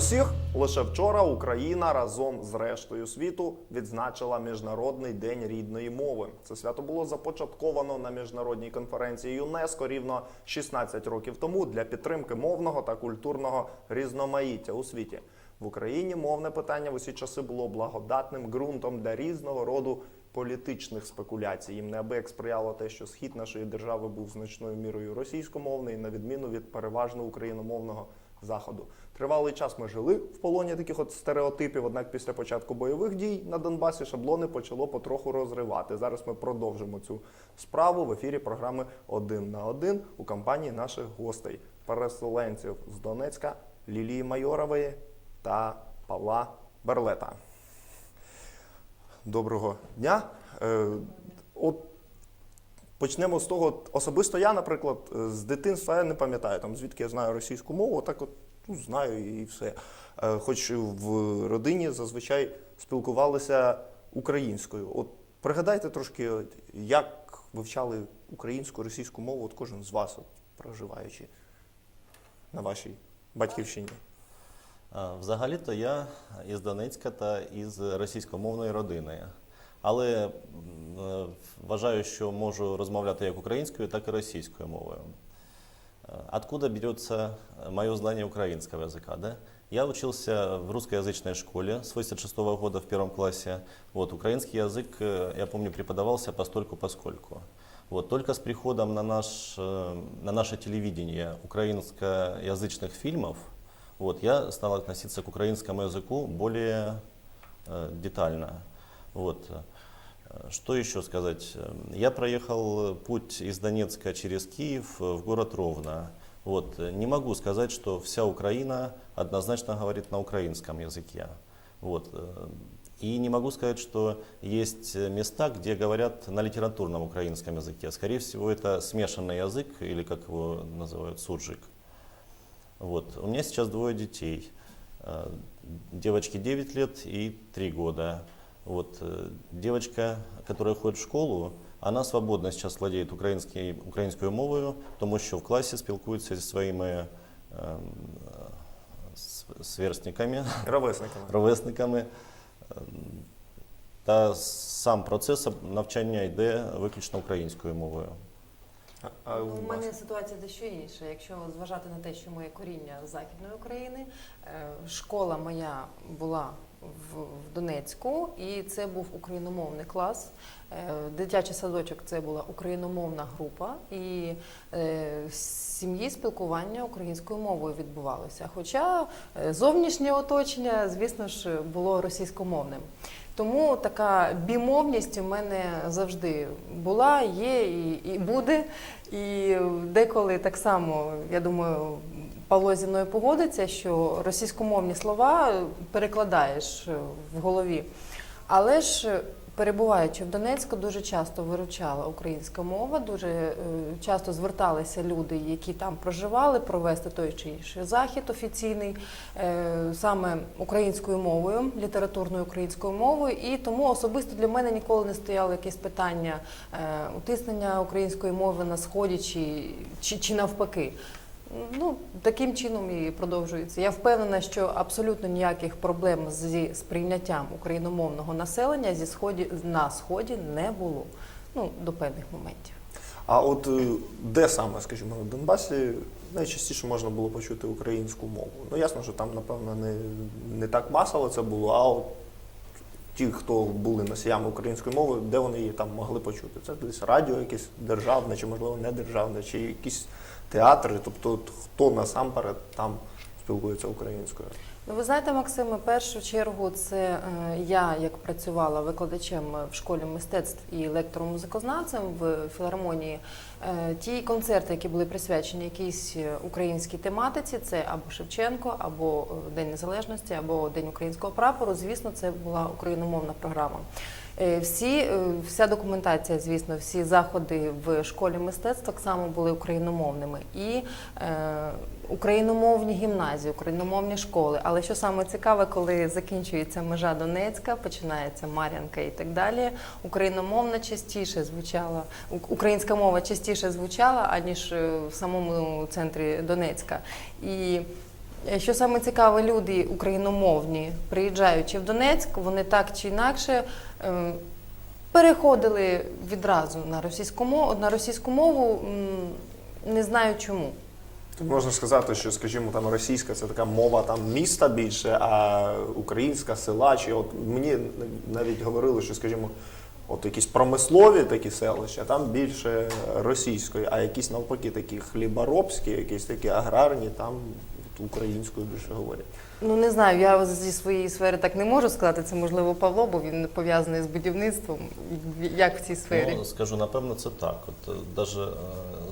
Усіх! Лише вчора Україна разом з рештою світу відзначила Міжнародний день рідної мови. Це свято було започатковано на міжнародній конференції ЮНЕСКО рівно 16 років тому для підтримки мовного та культурного різноманіття у світі. В Україні мовне питання в усі часи було благодатним ґрунтом для різного роду політичних спекуляцій. Їм неабияк сприяло те, що схід нашої держави був значною мірою російськомовний, на відміну від переважно україномовного заходу. Тривалий час ми жили в полоні таких от стереотипів. Однак після початку бойових дій на Донбасі шаблони почало потроху розривати. Зараз ми продовжимо цю справу в ефірі програми Один на один у компанії наших гостей, переселенців з Донецька Лілії Майорової та Павла Берлета. Доброго дня. Е, От почнемо з того, особисто я, наприклад, е, з дитинства я не пам'ятаю, там, звідки я знаю російську мову, так от ну, знаю і все. Е, Хоч в родині зазвичай спілкувалися українською. От пригадайте трошки, як вивчали українську, російську мову, от кожен з вас, от, проживаючи на вашій батьківщині. Взагалі-то я із Донецька та із російськомовної родини Але м, е, вважаю, що можу розмовляти як українською, так і російською мовою. Э, Откуда берется мое знание украинского языка? Да? Я учился в русскоязычной школе с 86 года в первом классе. Вот, украинский язык, э, я помню, преподавался постольку поскольку. Вот, только с приходом на, наш, э, на наше телевидение украинскоязычных фильмов вот, я стал относиться к украинскому языку более э, детально. Вот. Что еще сказать? Я проехал путь из Донецка через Киев в город Ровно. Вот. Не могу сказать, что вся Украина однозначно говорит на украинском языке. Вот. И не могу сказать, что есть места, где говорят на литературном украинском языке. Скорее всего, это смешанный язык, или как его называют, суржик. Вот. У меня сейчас двое детей. Девочке 9 лет и 3 года. Вот. э, Девочка, которая ходит в школу, она свободно сейчас владеет українською, українською мовою, тому що в класі спілкується зі своїми е, сверстниками, Ровесниками. ровесниками. Ем, Та сам процес навчання йде виключно українською мовою. А, а Ну, у У мене ситуація дещо інша. Якщо зважати на те, що моє коріння з Західної України, е, школа моя була в, Донецьку, і це був україномовний клас. Е, Дитячий садочок це була україномовна група, і е, в сім'ї спілкування українською мовою відбувалося. Хоча е, зовнішнє оточення, звісно ж, було російськомовним. Тому така бімовність у мене завжди була, є і, і буде. І деколи так само, я думаю, Павло погодиться, що російськомовні слова перекладаєш в голові. Але ж перебуваючи в Донецьку, дуже часто виручала українська мова, дуже е, часто зверталися люди, які там проживали, провести той чи інший захід офіційний е, саме українською мовою, літературною українською мовою. І тому особисто для мене ніколи не стояло якесь питання е, утиснення української мови на сході чи, чи, чи навпаки. Ну, таким чином і продовжується. Я впевнена, що абсолютно ніяких проблем зі сприйняттям україномовного населення зі сході на сході не було. Ну, до певних моментів. А от е, де саме, скажімо, на Донбасі найчастіше можна було почути українську мову? Ну ясно, що там, напевно, не, не так масово це було, а от ті, хто були носіями української мови, де вони її там могли почути? Це десь радіо якесь державне, чи можливо не державне, чи якісь театри, тобто хто насамперед там спілкується українською? Ну, ви знаєте, Максиме, першу чергу це е, я, як працювала викладачем в школі мистецтв і лектором-музикознавцем в філармонії, е, ті концерти, які були присвячені якійсь е, українській тематиці, це або Шевченко, або День Незалежності, або День українського прапору. Звісно, це була україномовна програма. Е, Всі, е, вся документація, звісно, всі заходи в школі мистецтв так само були україномовними. І е, україномовні гімназії, україномовні школи. Але що саме цікаве, коли закінчується межа Донецька, починається Мар'янка і так далі, україномовна частіше звучала, українська мова частіше звучала, аніж в самому центрі Донецька. І Що саме цікаве, люди україномовні, приїжджаючи в Донецьк, вони так чи інакше е, переходили відразу на російську мову, на російську мову, не знаю чому. Можна сказати, що, скажімо, там російська це така мова там міста більше, а українська села. Чи от мені навіть говорили, що, скажімо, от якісь промислові такі селища, там більше російської, а якісь навпаки такі хліборобські, якісь такі аграрні, там українською більше говорять. Ну не знаю, я зі своєї сфери так не можу сказати. Це можливо Павло, бо він пов'язаний з будівництвом. Як в цій сфері? Ну, скажу, напевно, це так. От е, даже е,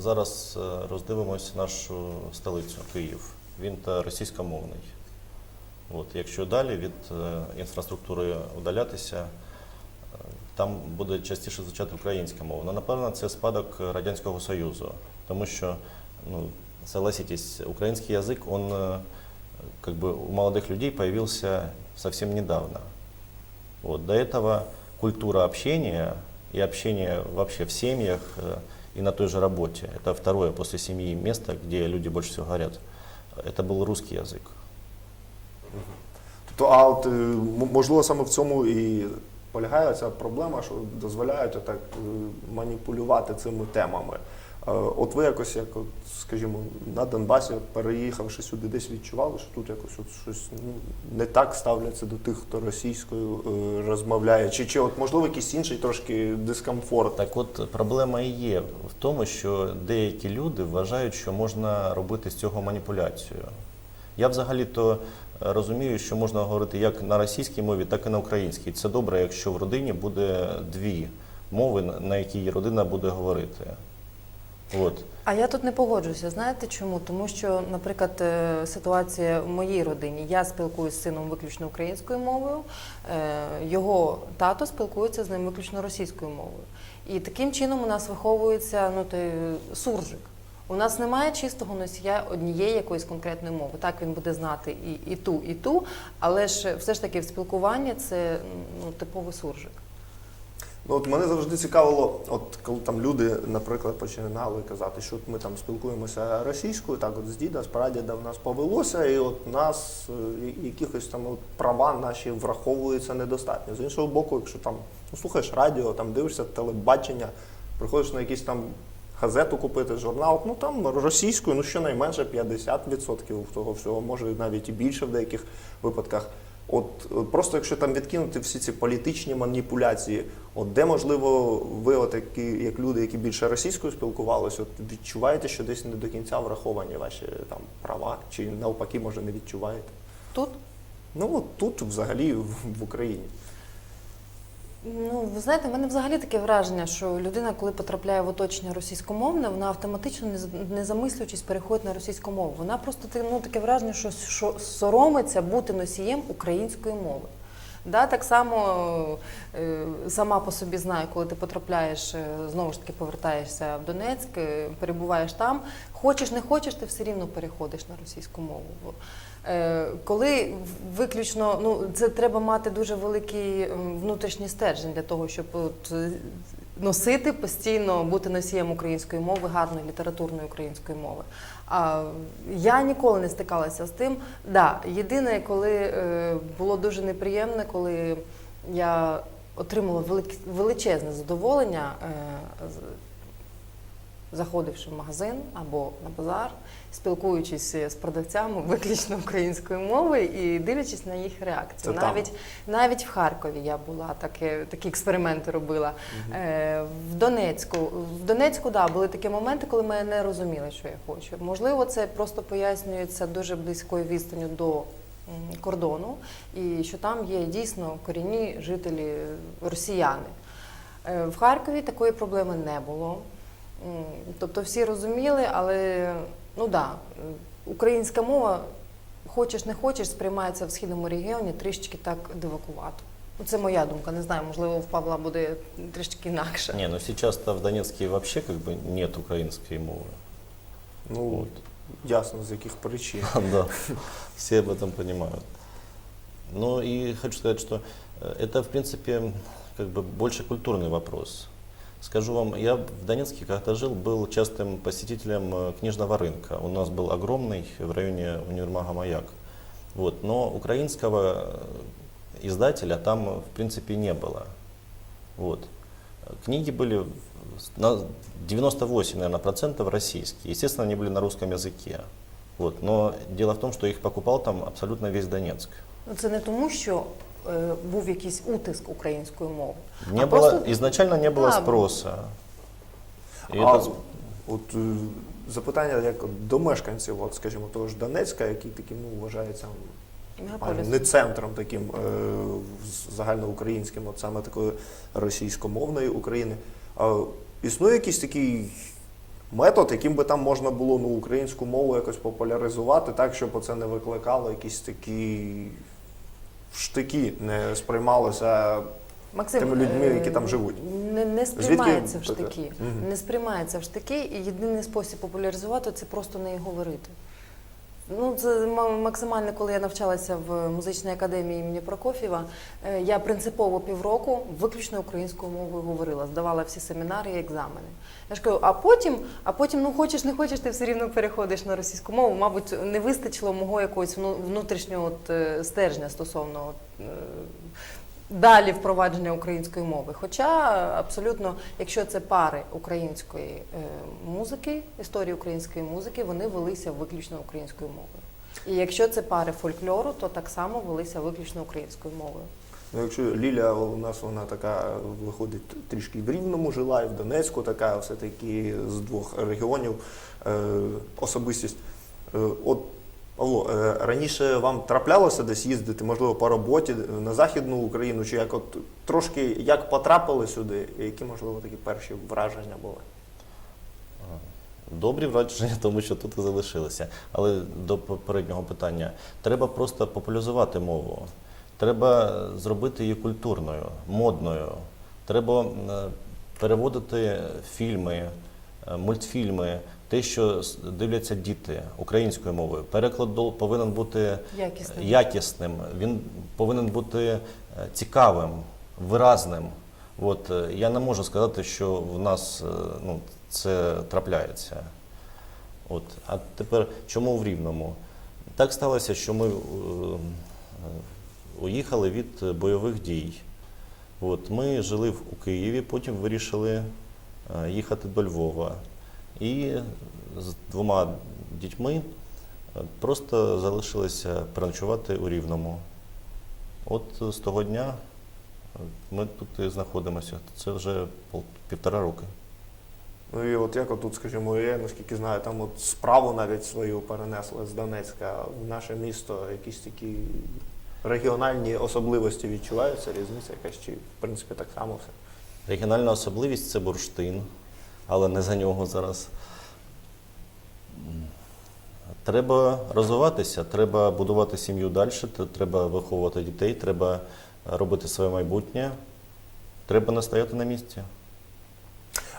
зараз е, роздивимося нашу столицю Київ. Він та російськомовний. От, якщо далі від е, інфраструктури удалятися, там буде частіше звучати українська мова. Ну, напевно, це спадок Радянського Союзу, тому що, ну, согласитесь, український язик, он е, как бы у молодых людей появился совсем недавно. Вот, до этого культура общения и общение вообще в семьях э, и на той же работе, это второе после семьи место, где люди больше всего говорят, это был русский язык. Тобто, а от е, м- можливо саме в цьому і полягає ця проблема, що дозволяють отак е, маніпулювати цими темами. От ви якось, як от, скажімо, на Донбасі, переїхавши сюди, десь відчували, що тут якось от щось ну, не так ставляться до тих, хто російською е, розмовляє, чи, чи от можливо якийсь інший трошки дискомфорт. Так от проблема і є в тому, що деякі люди вважають, що можна робити з цього маніпуляцію. Я взагалі-то е, розумію, що можна говорити як на російській мові, так і на українській. Це добре, якщо в родині буде дві мови, на якій родина буде говорити. От. А я тут не погоджуюся. Знаєте чому? Тому що, наприклад, е, ситуація в моїй родині. Я спілкуюся з сином виключно українською мовою, е, його тато спілкується з ним виключно російською мовою. І таким чином у нас виховується ну, той суржик. У нас немає чистого носія однієї якоїсь конкретної мови. Так він буде знати і, і ту, і ту, але ж все ж таки в спілкуванні це ну, типовий суржик. Ну, от мене завжди цікавило, от коли там люди, наприклад, починали казати, що ми там спілкуємося російською, так от з діда, з прадіда в нас повелося, і от нас е, якихось там от права наші враховуються недостатньо. З іншого боку, якщо там ну, слухаєш радіо, там дивишся телебачення, приходиш на якийсь там газету купити, журнал, ну там російською, ну щонайменше 50% того всього, може навіть і більше в деяких випадках. От, от просто якщо там відкинути всі ці політичні маніпуляції, от де можливо ви, от які як люди, які більше російською спілкувалися, от відчуваєте, що десь не до кінця враховані ваші там права, чи навпаки, може не відчуваєте? Тут Ну от тут, взагалі, в, в Україні. Ну, ви знаєте, в мене взагалі таке враження, що людина, коли потрапляє в оточення російськомовне, вона автоматично не замислюючись переходить на російську мову. Вона просто ну, таке враження, що, що соромиться бути носієм української мови. Да, так само е, сама по собі знаю, коли ти потрапляєш, е, знову ж таки повертаєшся в Донецьк, е, перебуваєш там, хочеш не хочеш, ти все рівно переходиш на російську мову. Е, Коли виключно, ну це треба мати дуже великий внутрішній стержень для того, щоб от, е, носити постійно, бути носієм української мови, гарної літературної української мови. А я ніколи не стикалася з тим. Да, єдине, коли е, було дуже неприємне, коли я отримала величезне задоволення, заходивши в магазин або на базар, спілкуючись з продавцями виключно українською мовою і дивлячись на їх реакцію. Це там. навіть, навіть в Харкові я була, таке, такі експерименти робила. Е, в Донецьку. В Донецьку, да, були такі моменти, коли ми не розуміли, що я хочу. Можливо, це просто пояснюється дуже близькою відстанню до кордону, і що там є дійсно корінні жителі росіяни. Е, В Харкові такої проблеми не було. М, Тобто всі розуміли, але ну да, м, українська мова, хочеш не хочеш, сприймається в східному регіоні трішечки так дивакувато. Ну, Це моя думка, не знаю, можливо, в Павла буде трішки інакше. Не, ну сейчас-то в Донецке вообще как бы нет украинской мовы. Ну Вот. ясно з яких причин. Да, все об этом понимают. Ну и хочу сказать, что э, это, в принципе, как бы больше культурный вопрос. Скажу вам, я в Донецке, когда жил, был частым посетителем э, книжного рынка. У нас был огромный в районе универмага «Маяк». Вот. Но украинского э, издателя там, э, в принципе, не было. Вот. Книги были на 98, наверное, процентов российские. Естественно, они были на русском языке. Вот. Но дело в том, что их покупал там абсолютно весь Донецк. Ну, Це не тому, е, був якийсь утиск української мови. Не а было, просто изначально не было Да. спроса. И а это- от е, запитання як от до мешканців, от, скажімо, того ж Донецька, який таким ну, вважається а, мегаполіс. не центром таким е, з- загальноукраїнським, от саме такої російськомовної України. А, існує якийсь такий метод, яким би там можна було ну, українську мову якось популяризувати, так, щоб це не викликало якісь такі штики, не сприймалося Максим, тими людьми, е, які там живуть. Не, не сприймається в Звідки в штики. угу. Не сприймається в штики, і єдиний спосіб популяризувати це просто не говорити. Ну, це максимально, коли я навчалася в музичній академії імені Прокоф'єва, е, я принципово півроку виключно українською мовою говорила, здавала всі семінари і екзамени. Я ж кажу, а потім, а потім, ну хочеш, не хочеш, ти все рівно переходиш на російську мову. Мабуть, не вистачило мого якогось внутрішнього от, е, стержня стосовно от, е, далі впровадження української мови. Хоча абсолютно, якщо це пари української е, музики, історії української музики, вони велися виключно українською мовою. І якщо це пари фольклору, то так само велися виключно українською мовою. Ну, якщо Ліля у нас вона така виходить трішки в Рівному жила, і в Донецьку така все-таки з двох регіонів е, особистість. Е, от, Павло, е, раніше вам траплялося десь їздити, можливо, по роботі е, на Західну Україну, чи як от трошки як потрапили сюди, які, можливо, такі перші враження були? Добрі враження, тому що тут і залишилися. Але до попереднього питання, треба просто популяризувати мову. Треба зробити її культурною, модною. Треба е, переводити фільми, е, мультфільми, те, що дивляться діти українською мовою. Переклад повинен бути Якісним. якісним, він повинен бути е, цікавим, виразним. От, е, я не можу сказати, що в нас е, ну, це трапляється. От. А тепер чому в Рівному? Так сталося, що ми е, е, уїхали від бойових дій. От, ми жили в- у Києві, потім вирішили е, їхати до Львова. І з двома дітьми е, просто залишилися переночувати у Рівному. От з того дня е, ми тут і знаходимося. Це вже півтора роки. Ну і от як отут, скажімо, я наскільки знаю, там от справу навіть свою перенесли з Донецька в наше місто, якісь такі регіональні особливості відчуваються, різниця якась, чи в принципі так само все. Регіональна особливість це бурштин, але не за нього зараз. Треба розвиватися, треба будувати сім'ю далі, треба виховувати дітей, треба робити своє майбутнє, треба не стояти на місці.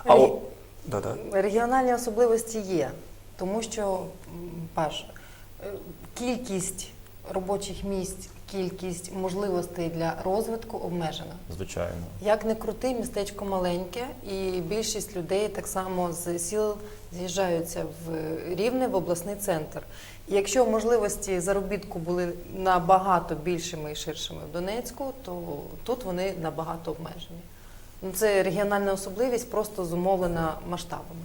А Регі- о. Регіональні особливості є, тому що, перше, е, кількість робочих місць, кількість можливостей для розвитку обмежена. Звичайно. Як не крути, містечко маленьке, і більшість людей так само з сіл з'їжджаються в Рівне, в обласний центр. І якщо можливості заробітку були набагато більшими і ширшими в Донецьку, то тут вони набагато обмежені. Ну, це регіональна особливість, просто зумовлена масштабами.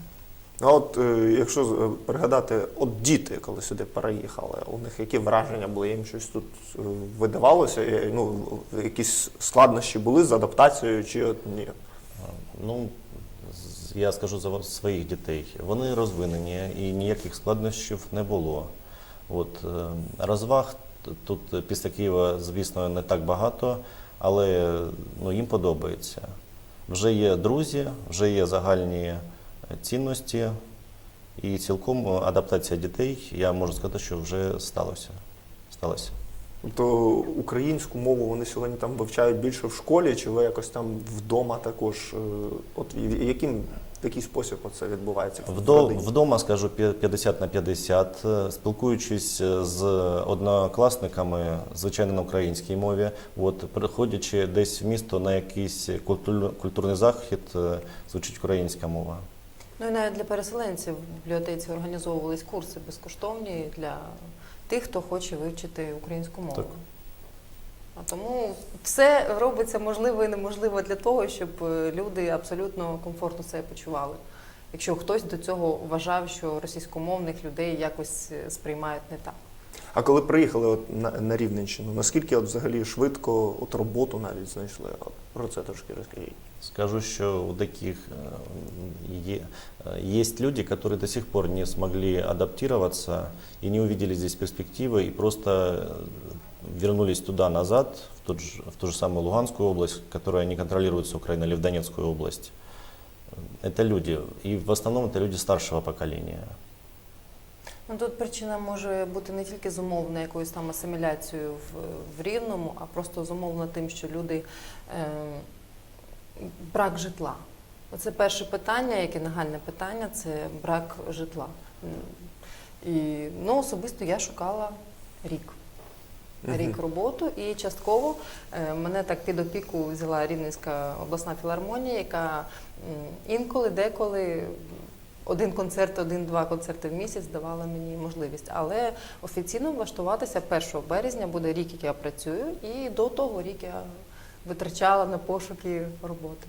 А от е, якщо е, пригадати, от діти, коли сюди переїхали, у них які враження були, їм щось тут е, видавалося, ну, якісь складнощі були з адаптацією, чи от ні? Ну, я скажу за своїх дітей. Вони розвинені і ніяких складнощів не було. От, розваг тут після Києва, звісно, не так багато, але ну, їм подобається. Вже є друзі, вже є загальні цінності, і цілком адаптація дітей, я можу сказати, що вже сталося. сталося. Тобто українську мову вони сьогодні там вивчають більше в школі, чи ви якось там вдома також? е, От яким в який спосіб це відбувається? в Вдо- Вдома скажу п'я- 50 на 50, е, спілкуючись е, з однокласниками, звичайно, на українській мові. От приходячи десь в місто на якийсь культур- культурний захід, звучить українська мова. Ну і навіть для переселенців в бібліотеці організовувались курси безкоштовні для тих, хто хоче вивчити українську мову. Так. А тому все робиться можливо і неможливо для того, щоб е, люди абсолютно комфортно себе почували. Якщо хтось до цього вважав, що російськомовних людей якось е, сприймають не так. А коли приїхали от на, на Рівненщину, наскільки от взагалі швидко от роботу навіть знайшли? От про це трошки розкажіть. Скажу, что у таких е- есть люди, которые до сих пор не смогли адаптироваться и не увидели здесь перспективы и просто э, вернулись туда-назад, в, тот же- в ту же самую Луганскую область, которая не контролируется Украиной, или в Донецкую область. Это люди, и в основном это люди старшего поколения. Ну тут причина може бути не тільки зумовлена якоюсь там асиміляцією в, в рівному, а просто зумовлена тим, що люди е, брак житла. Оце перше питання, яке нагальне питання, це брак житла. І ну, особисто я шукала рік. Рік роботу і частково е, мене так під опіку взяла Рівненська обласна філармонія, яка інколи, деколи один концерт, один-два концерти в місяць давала мені можливість. Але офіційно влаштуватися 1 березня буде рік, як я працюю, і до того рік я витрачала на пошуки роботи.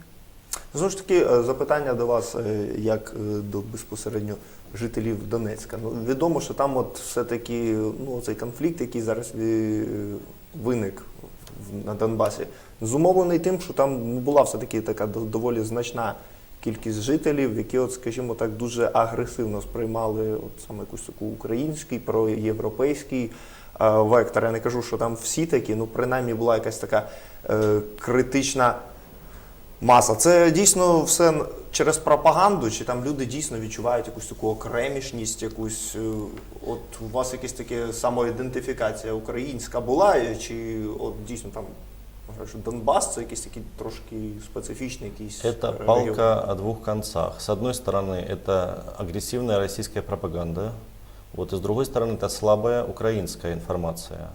Знову ж таки, е, запитання до вас, е, як е, до безпосередньо жителів Донецька. Ну, відомо, що там от все-таки ну, цей конфлікт, який зараз виник на Донбасі, зумовлений тим, що там була все-таки така доволі значна кількість жителів, які, от, скажімо так, дуже агресивно сприймали от саме якусь таку український, проєвропейський вектор. Я не кажу, що там всі такі, ну принаймні була якась така е, критична маса. Це дійсно все н- через пропаганду, чи там люди дійсно відчувають якусь таку окремішність, якусь е, от у вас якась таке самоідентифікація українська була, е, чи от дійсно там можна сказати, що Донбас це якийсь такий трошки специфічний якийсь Это регіон? палка о двух концах. С одной стороны, это агрессивная российская пропаганда, вот, и с другой стороны, это слабая украинская информация.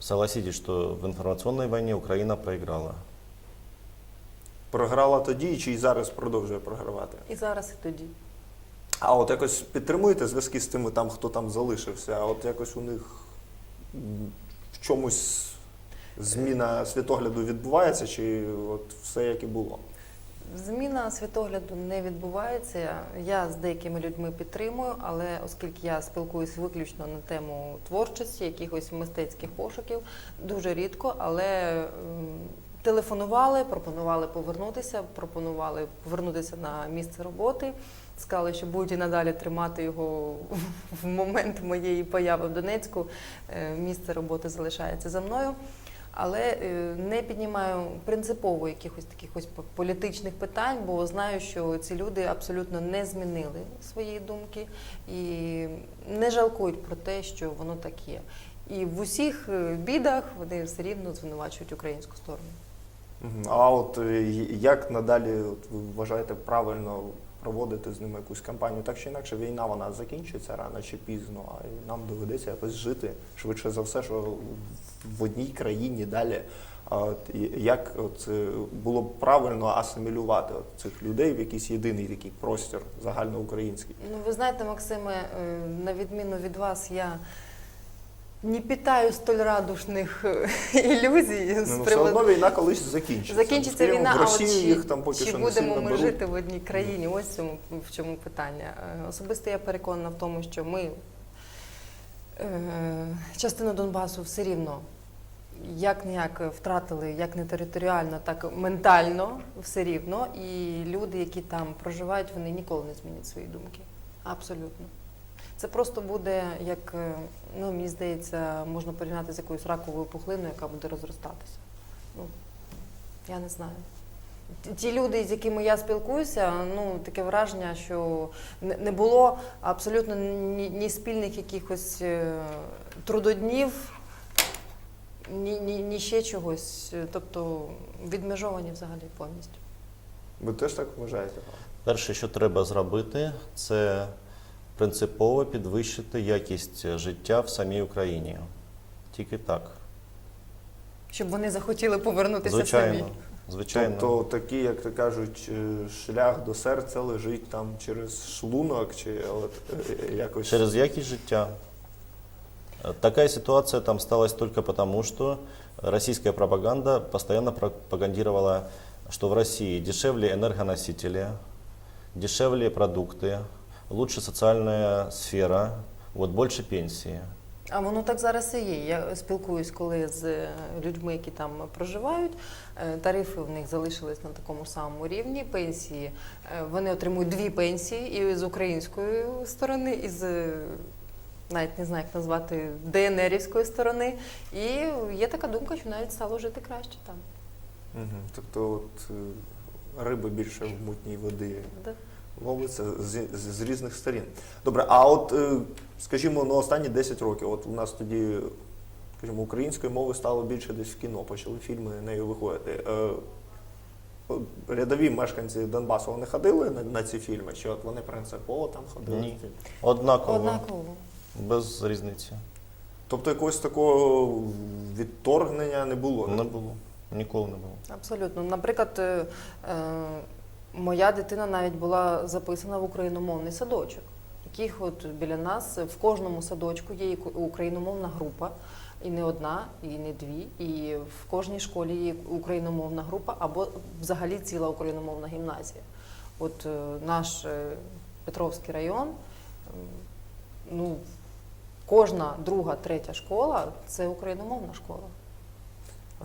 Согласитесь, что в информационной войне Украина проиграла. Програла тоді, чи і зараз продовжує програвати. І зараз і тоді. А от якось підтримуєте зв'язки з тими, там, хто там залишився, а от якось у них в чомусь зміна світогляду відбувається, чи от все як і було? Зміна світогляду не відбувається. Я з деякими людьми підтримую, але оскільки я спілкуюся виключно на тему творчості, якихось мистецьких пошуків, дуже рідко, але ем, телефонували, пропонували повернутися, пропонували повернутися на місце роботи. Сказали, що будуть і надалі тримати його в момент моєї появи в Донецьку. Е, Місце роботи залишається за мною. Але е, не піднімаю принципово якихось таких ось по- політичних питань, бо знаю, що ці люди абсолютно не змінили свої думки і не жалкують про те, що воно так є. І в усіх е, бідах вони все рівно звинувачують українську сторону. А от е, як надалі от, ви вважаєте правильно проводити з ними якусь кампанію? Так чи інакше, війна вона закінчиться рано чи пізно, а нам доведеться якось жити швидше за все, що в одній країні далі. От як от, е, було б правильно асимілювати от цих людей в якийсь єдиний такий простір загальноукраїнський? Ну, ви знаєте, Максиме, е, на відміну від вас, я не питаю столь радушних ілюзій з Ну, все приводу одно війна колись закінчиться. Закінчиться Скажімо, війна, в а от чи, їх там поки чи що будемо ми беруть. жити в одній країні? Ось в цьому, в чому питання. Е, Особисто я переконана в тому, що ми е, частину Донбасу все рівно як ніяк втратили, як не територіально, так ментально все рівно. І люди, які там проживають, вони ніколи не змінять свої думки. Абсолютно. Це просто буде, як е, ну, мені здається, можна порівняти з якоюсь раковою пухлиною, яка буде розростатися. Ну, я не знаю. Ті- люди, з якими я спілкуюся, ну таке враження, що не було абсолютно ні, ні спільних якихось е, трудоднів, ні, ні, ні ще чогось. Тобто відмежовані взагалі повністю. Ви теж так вважаєте? Перше, що треба зробити, це принципово підвищити якість життя в самій Україні. Тільки так. Щоб вони захотіли повернутися Звичайно. самі. Звичайно. Тобто такий, як то кажуть, е, шлях до серця лежить там через шлунок, чи от е, якось Через якість життя. Э, Такая ситуация там сталась только потому, что российская пропаганда постоянно пропагандировала, что в России дешевле энергоносители, дешевле продукты, лучше социальная сфера, вот больше пенсии. А воно так зараз і є. Я спілкуюсь коли з е, людьми, які там проживають. Е, Тарифи в них залишились на такому самому рівні. Пенсії е, вони отримують дві пенсії і з української сторони, і з навіть не знаю, як назвати ДНРівської сторони. І є така думка, що навіть стало жити краще там. Мгм. Тобто от риби більше в мутній воді Да. Ловиться з, з, з різних сторін. Добре, а от е, скажімо, на останні 10 років, от у нас тоді, скажімо, української мови стало більше десь в кіно, почали фільми нею виходити. Е, Рядові мешканці Донбасу вони ходили на, на ці фільми, чи от вони принципово там ходили? Ні. Однаково, Однаково. без різниці. Тобто якогось такого відторгнення не було. Не було. Ніколи не було. Абсолютно. Наприклад, е, е, моя дитина навіть була записана в україномовний садочок, яких от біля нас в кожному садочку є україномовна група, і не одна, і не дві. І в кожній школі є україномовна група або взагалі ціла україномовна гімназія. От е, наш е, Петровський район, ну, кожна друга, третя школа це україномовна школа.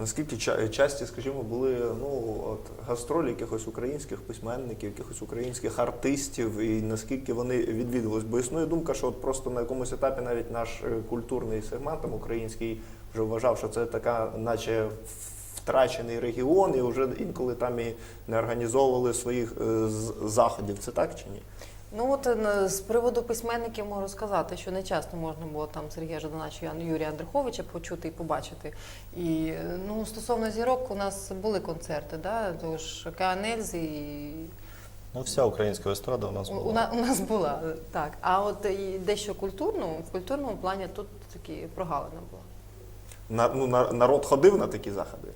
Наскільки часті, скажімо, були ну от гастролі якихось українських письменників, якихось українських артистів, і наскільки вони відвідувались? Бо існує думка, що от просто на якомусь етапі навіть наш е, культурний сегмент там, український вже вважав, що це така, наче втрачений регіон, і вже інколи там і не організовували своїх е, заходів. Це так чи ні? Ну от е, з приводу письменників можу сказати, що не часто можна було там Сергія Жаданача і Юрія Андруховича почути і побачити. І е, ну стосовно зірок, у нас були концерти, да? тож Каанельзи і Ну, вся українська естрада у нас була. у, на- у нас була так. А от і дещо культурно, в культурному плані тут такі прогалина була. На, ну, на, народ ходив на такі заходи?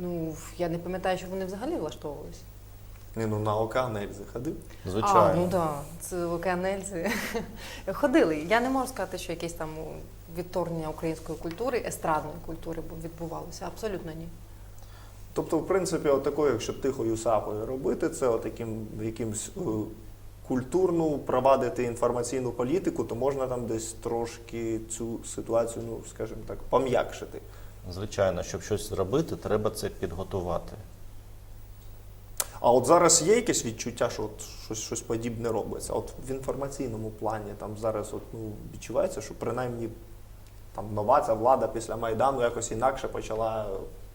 Ну я не пам'ятаю, що вони взагалі влаштовувалися. Ні, ну на ОК Нельзи ходив. Звичайно. А, ну так, да, це Океанельзи. Ходили. Я не можу сказати, що якесь там відторгнення української культури, естрадної культури відбувалося. Абсолютно ні. Тобто, в принципі, отакою, якщо тихою сапою робити, це отаким якимсь е, культурну провадити інформаційну політику, то можна там десь трошки цю ситуацію, ну скажімо так, пом'якшити. Звичайно, щоб щось зробити, треба це підготувати. А от зараз є якесь відчуття, що от щось, щось подібне робиться. От в інформаційному плані там зараз от, ну, відчувається, що принаймні там нова ця влада після Майдану якось інакше почала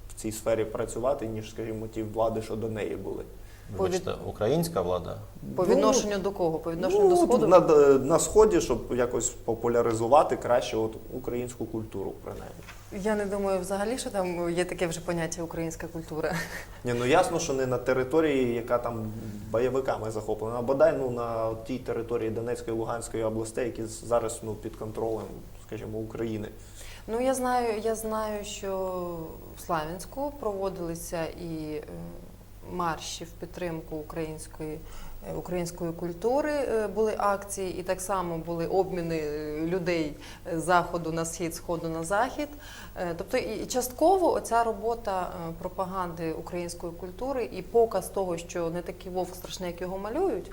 в цій сфері працювати, ніж, скажімо, ті влади, що до неї були. Вибачте, українська влада По Ну, відношенню до кого? По відношенню ну, до сходу? На, на сході, щоб якось популяризувати краще от українську культуру, принаймні. Я не думаю взагалі, що там є таке вже поняття українська культура. Ні, ну ясно, що не на території, яка там бойовиками захоплена, а бодай ну на тій території Донецької Луганської областей, які зараз ну під контролем, скажімо, України. Ну я знаю, я знаю, що в Славянську проводилися і е, марші в підтримку української. Е, Української культури е, були акції, і так само були обміни е, людей з заходу на схід, сходу на захід. Тобто, і частково оця робота пропаганди української культури і показ того, що не такий вовк страшний, як його малюють,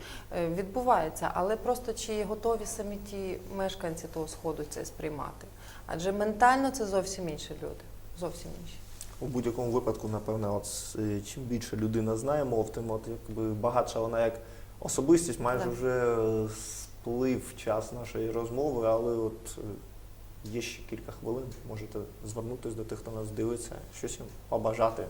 відбувається. Але просто чи готові самі ті мешканці того сходу це сприймати? Адже ментально це зовсім інші люди. Зовсім інші. У будь-якому випадку, напевне, от чим більше людина знає мов, тим от якби багатша вона як особистість, майже Так. вже е, сплив час нашої розмови, але от е, є ще кілька хвилин. Можете звернутися до тих, хто нас дивиться, щось їм побажати.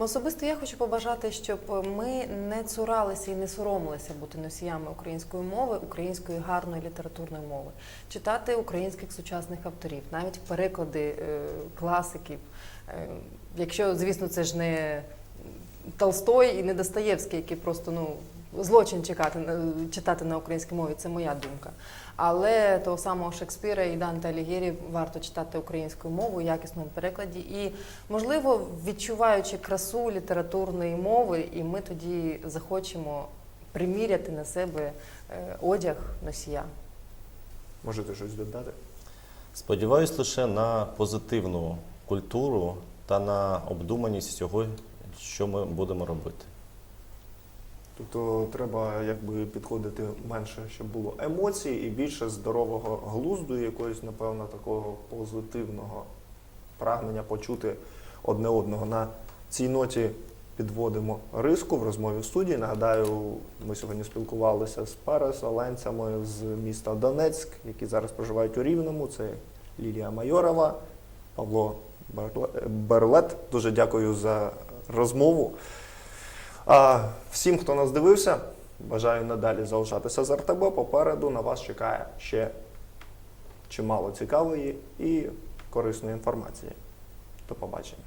Особисто я хочу побажати, щоб ми не цуралися і не соромилися бути носіями української мови, української гарної літературної мови, читати українських сучасних авторів, навіть переклади е, класиків. Е, якщо, звісно, це ж не Толстой і не Достоєвський, які просто ну. Злочин чекати, читати на українській мові, це моя думка. Але того самого Шекспіра і Данте Алігєрі варто читати українською мовою у якісному перекладі. І, можливо, відчуваючи красу літературної мови, і ми тоді захочемо приміряти на себе е, одяг носія. Можете щось додати? Сподіваюсь лише на позитивну культуру та на обдуманість всього, що ми будемо робити. Тобто треба якби підходити менше, щоб було емоцій, і більше здорового глузду, і якогось, напевно, такого позитивного прагнення почути одне одного. На цій ноті підводимо риску в розмові в студії. Нагадаю, ми сьогодні спілкувалися з переселенцями з міста Донецьк, які зараз проживають у Рівному. Це Лілія Майорова, Павло Берле- Берлет. Дуже дякую за розмову. А всім, хто нас дивився, бажаю надалі залишатися з РТБ. Попереду на вас чекає ще чимало цікавої і корисної інформації. До побачення.